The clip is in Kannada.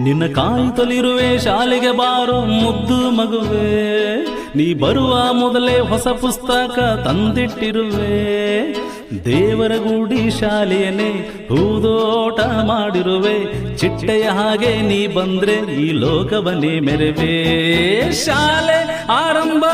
ನಿನ್ನ ಕಾಯುತ್ತಲಿರುವೆ ಶಾಲೆಗೆ ಬಾರೋ ಮುದ್ದು ಮಗುವೆ. ನೀ ಬರುವ ಮೊದಲೇ ಹೊಸ ಪುಸ್ತಕ ತಂದಿಟ್ಟಿರುವೆ. ದೇವರ ಗುಡಿ ಶಾಲೆಯನ್ನೇ ಹೂದೋಟ ಮಾಡಿರುವೆ. ಚಿಟ್ಟೆಯ ಹಾಗೆ ನೀ ಬಂದ್ರೆ ಈ ಲೋಕವನ್ನೇ ಮೆರವೇ. ಶಾಲೆ ಆರಂಭ